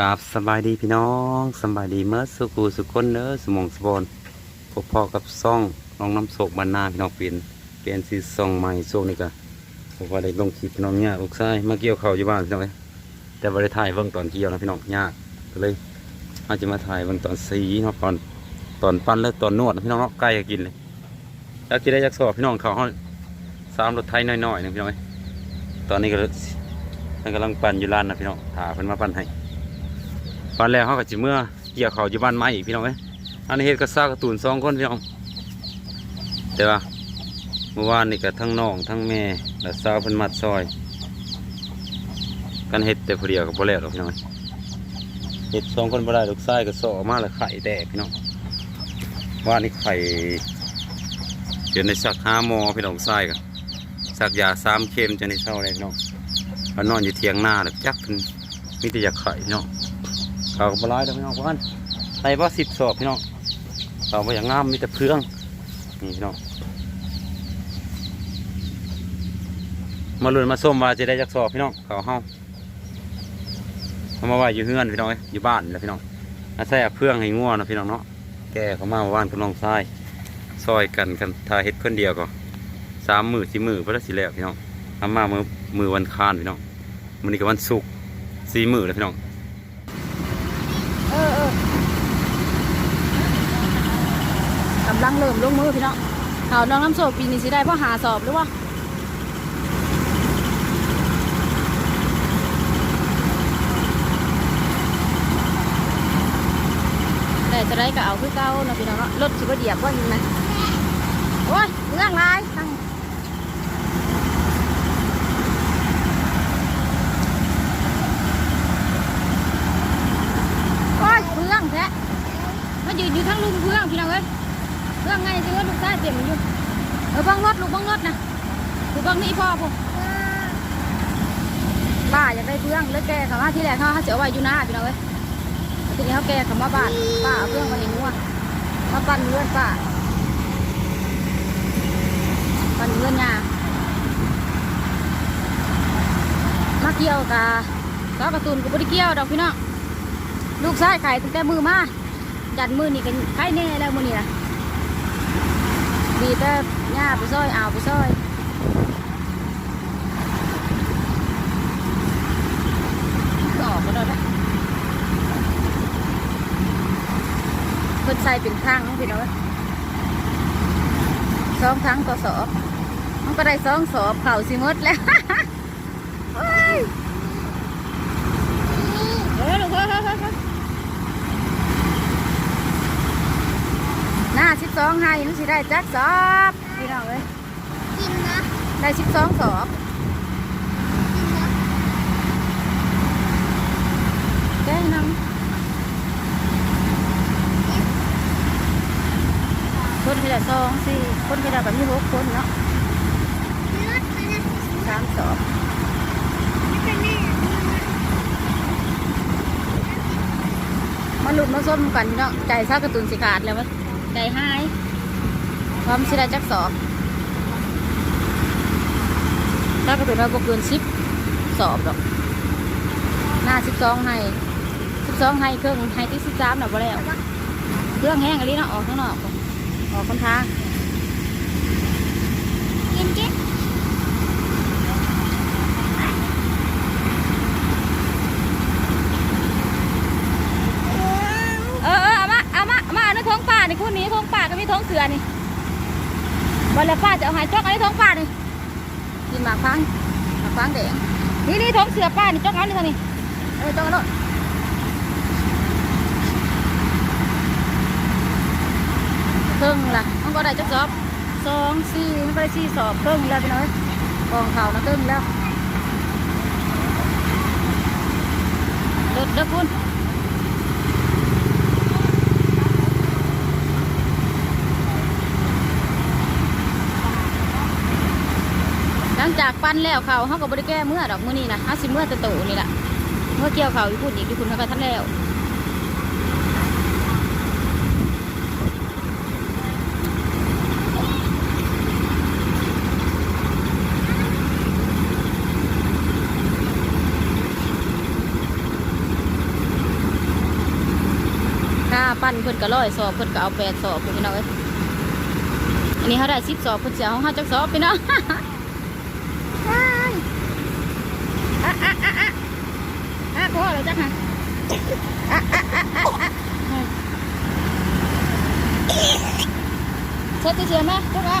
กราบสบายดีพี่น้องสบายดีเมื่อสุกูสุกคนเด้อสมองสบอนพบพ่อกับซ่องน้องน้ำโศกบรรณาพี่น้องเปลี่ยนเปลี่ยนสีซ่องใหม่โซนี่ก็ผมว่าได้ลงคลิปพี่น้องเนี่ยลูกชายมาเกี่ยวเขาอยู่บ้านพี่น้องเอ้ยแต่บ่ได้ถ่ายเบิ่งตอนเกี่ยวนะพี่น้องยากก็เลยอาจจะมาถ่ายเบิ่งตอนสีเนาะตอนตอนปั้นและตอนนวดพี่น้องเนาะใกล้จะกินเลยอยากกินได้อยากสอบพี่น้องเขาเขาสามรถไทยน้อยๆหนึงพี่น้องตอนนี้ก็มันกำลังปั่นอยู่ร้านนะพี่น้องถาเพิ่นมาปั่นให้ ตอนแรกเขาก็จิเมื่อเกี่ยวเขาอยู่บ้านไม้อีกพี่น้องเอ้ยอันนี้เฮ็ดกระซ่ากระตูนสองคนพี่น้องแต่ว่าเมื่อวานนี่ก็ทั้งน้องทั้งแม่และสาวเพิ่นมัดซอย กันเฮ็ดแต่ผู้เดียวกับบ่แล้วหรอกพี่น้องเฮ็ดสองคนบ่ได้ลูกชายก็สออมาแล้วไข่แตกพี่น้องว่านี่ไข่เดี๋ยวในสักห้ามอพี่น้องชายก็สักยาสามเข็มจะในเศร้าเลยพี่น้องเขานอนอยู่เทียงหน้าแล้วจักเพิ่นมีแต่อยากไข่พี่น้อง เขาก็บร้ายแล้วพี่น้องพันใส่ว่าสิบสอบพี่น้องเขาบ่อย่างงามมีแต่เพื่องนี่พี่น้องมาลุ้นมาส้มว่าจะได้จักสอบพี่น้องเขาเฮาเอามาไว้อยู่เฮือนพี่น้องอยู่บ้านแล้วพี่น้องอาศัยเพื่องให้ง่วนะพี่น้องเนาะแกเขามาบ้านกับน้องชายซอยกันกันถ้าเฮ็ดคนเดียวก็สามมือสี่มือเพื่อสิแล้วพี่น้องทำมามือมือวันคานพี่น้องมันนี้ก็วันศุกร์สี่มือแล้วพี่น้อง เออเออกำ ลังเริ่มลงมือพี่น้องเขาน้องน้ำโซปีนี้สิได้เพราะหาสอบหรือว่าแต่จะได้ก็เอาคือเก้านะพี่น้องเนาะรถสิบเหยียบว่าอยู่นะโอ้ยเรื่องไรตั้งโอ้ยเพื่องแท้มายืนอยู่ทั้งลุงเพื่องพี่น้องเอ้ยเพื่องไงสิว่าลูกชายเต็มอยู่เออบั งรถลูกบังรถนะลูกบังนี่พ่อผมป้าอยากได้เพื่องเลยแกเขามาที่แรกเขาเขาเสียไว้อยู่หน้าพี่น้องเอ้ยทีนี้เขาแกเขามาบ้านป้าเพื่องมาในงัวมาปั่นเลื่อนป้าปั่นเลื่อนยามาเกี่ยวกับก็กระตุนกับบริเกี่ยวดอกพี่น้องลูกชายขายตั้งแต่มือมาจัดมือนี่กันไขายแน่แล้วมือนี่นะดีแต่ หญ้าไปซอยอ่าวไปซอยก็ออกมาแล้วนะเพิ่นใส่เป็นครั้งพี่น้อยสองครั้งต่อสอบมันก็ได้สองสอบเข่าสิมดแล้วเฮ้ยเฮ้ยเฮ้ยเฮ้ยเฮ้ยเฮ้ย หน้าสิบสองให้มันสิได้จักสอบพี่น้องเอ้ยกินนะได้สิบสองสอบแก้น้ำคนที่ได้สองสี่คนที่ได้แบบนี้หกคนเนาะรถมันนะสามสอบมันแน่มาหลุดมาส้มกันพี่น้องใจซากระตุนสิขาดแล้วมั้ย ใจหายความสิได้จักสอบซากระตุนเราบกเกินสิบสอบดอกหน้าสิบสองให้สิบสองให้เครื่องให้ที่สิบสามหน่ะบ่แล้ว เครื่องแห้งอะไรเนาะออกข้างนอกอออกคนทาง กินจิ๊บ เออเออเอามาเอามาเอามาในท้องป่านี่คู่นี้ ท้องเสือนี่วันละป้าจะเอาหายจอกอันนี้ท้องป่านี่กินหมากฟังหมากฟังแดงนี่นี่ท้องเสือป้านี่จอกเอานี่เท่านี้เออจอกเอาโลดเครื่องล่ะมันก็ได้จักสอบสองสี่มันก็ได้สี่สอบเครื่องแล้วพี่น้อยกองเขานะเครื่องแล้วรถเด้อคุณ ลังจากปั้นแล้วเขาเขาก็บริแก้เมื่อดอกมื่อนี้นะอาสิเมื่อตะโตนี่แหละเมื่อเกี่ยวเขาอยู่พูดอีกที่คุณเขาก็ทันแล้วาปั้นเพิ่นก็ร้อยสอบเพิ่นก็เอาแปดสอบพี่น้องเอ้ยอันนี้เขาได้สิบสอบเพิ่นเสียของเขาจักสอบพี่น้อง ว้าย อะอะอะอะอะพอแล้วจักฮะอะอะอะอะอะเช็ดเฉยๆไหมจักอะ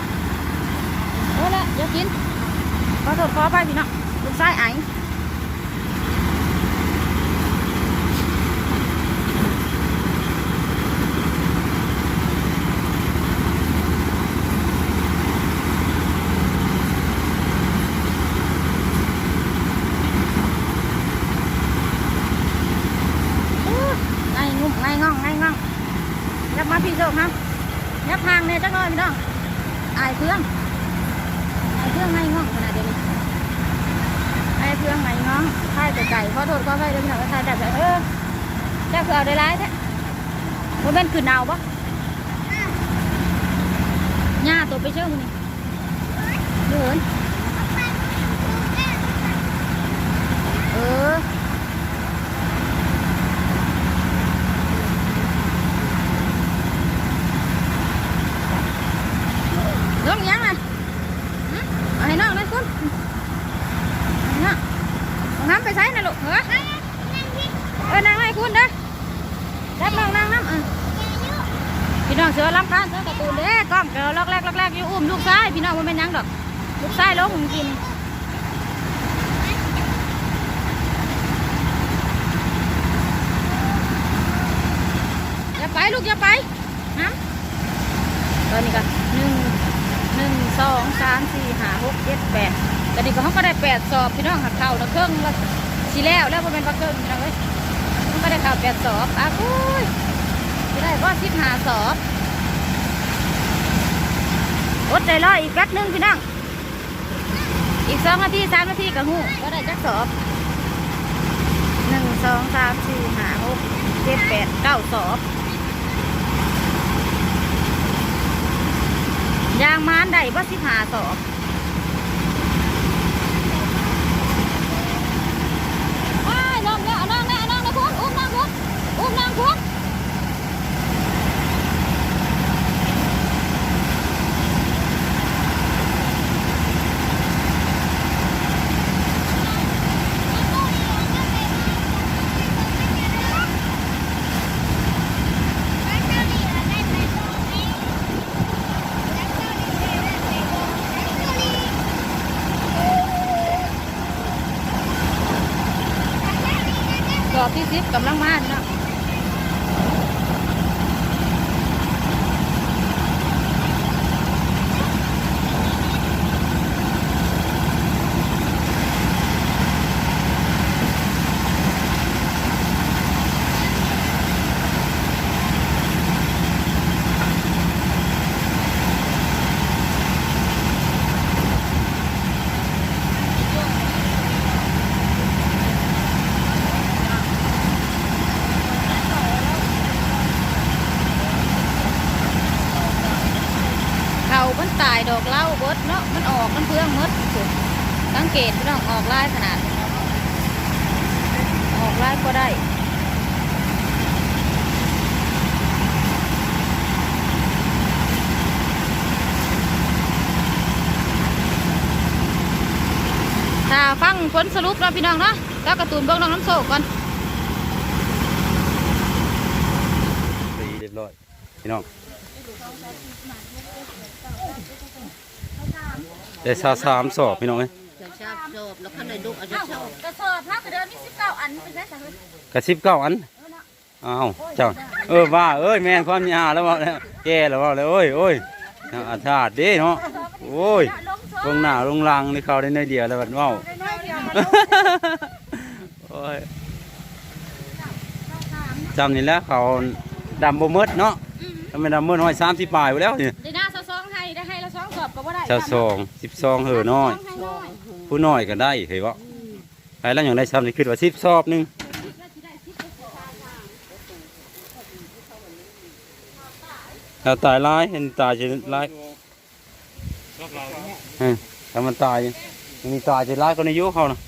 เอาละอย่ากินขอโทษขอไปพี่น้องลูกชายไอ ไงงุ่มไงง่องไงง่องยับมาพี่โจกครับยับห่างเน่จักหน่อยพี่น้องอายเครื่องอายเครื่องไงง่องขนาดเดียวนี้อายเครื่องไงง่องถ่ายแต่ไก่ขอโทษขออภัยด้วยพี่น้องถ่ายแต่แบบเออเจ้าคือเอาได้ร้ายแท้ว่าเป็นคือหนาปะหญ้าตัวไปเชื่อมึงนี่ดูเหินเออ ลงยังไงเอาให้น้องเลยคุณเอาน้องไปใช้นะลูกเหรอเออนั่งให้คุณเด้อรับน้องนั่งน้ำเออพี่น้ องเสือลำการเสือการะตูนเด้กล้องเกลล็อกแรกล็อกแรกอยู่อุ้มลูกชายพี่น้องมันเป็นยังดอก ลูกชายลงกินอย่าไปลูกอย่าไปฮะตอนนี้ก็หนึ่งหนึ่งสองสามสี่ห้าหกเจ็ดแปดแต่ดีก็เขาก็ได้แปดสอบพี่น้องหักเข่าแล้วเครื่องละสีแล้วแล้วมันเป็นปลาเกิ้งพี่น้องเอ้ยมันก็ได้ข่าวแปดสอบอะคุยได้ก็สิบห้าสอบ อดใจรออีกแป๊บหนึงพี่น้องอีกสองนาทีสามนาทีกับหูก็ได้จักสอบหนึ่งสองสามสี่ห้าหกเจ็ดแปดเก้าสอบยางม้านได้บ่สิบหาสอบว้ายน้องเนี่ยเอาน้องเนี่ยเอาน้องนะคุณอุ้มน้องคุณอุ้มน้องคุณสอบ ที่สิบกำลังมาเนาะเขามันตายดอก เล้าเบิดเนาะมันออกมันเพื่องหมดสุดสังเกตพี่น้องออกลายขนาด ออกลายก็ได้ถ้าฟังผลสรุปแล้วพี่น้องเนาะแล้วกร์ตูนเบิ้องน้องน้ำโซก่อนสีเรียบร้อยพี่น้อง ได้สาสามสอบพี่น้องเอ้ยจะชอบชอบแล้วข้างในลูกอาจจะชอบกระสอบพักกระเดินมีสิบเก้าอันเป็นไงสักกระซิบเก้าอันอ้าวเจ้าเออว่าเอ้ยแม่นความยาแล้วว่าแล้วแก่แล้วว่าแล้วโอ้ยโอ้ยน่าอาชาติเด้เนาะโอ้ยลงหน้าลงลังนี่เขาได้น้อยเดียวแล้วบัดเว้าโอ้ยจำนี่แหล้วเขาดำบ่หมดเนาะ ทำไมดำหมดน้อยสามสิบปลายไปแล้วนี่ได้หน้าซองให้ได้ให้ละสองสอบก็บ่ได้เจ้าสองสิบสองเหอน้อยให้น้อยผู้น้อยก็ได้เห็นบ่ไปแล้วอย่างได้ซ้ำนี่คือว่าสิบสอบหนึงถ้าตายร้ายเห็นตายจะร้ายเออถ้ามันตายมันมีตายจะร้ายก็ในยุคเขานะ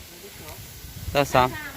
ถ้าสามส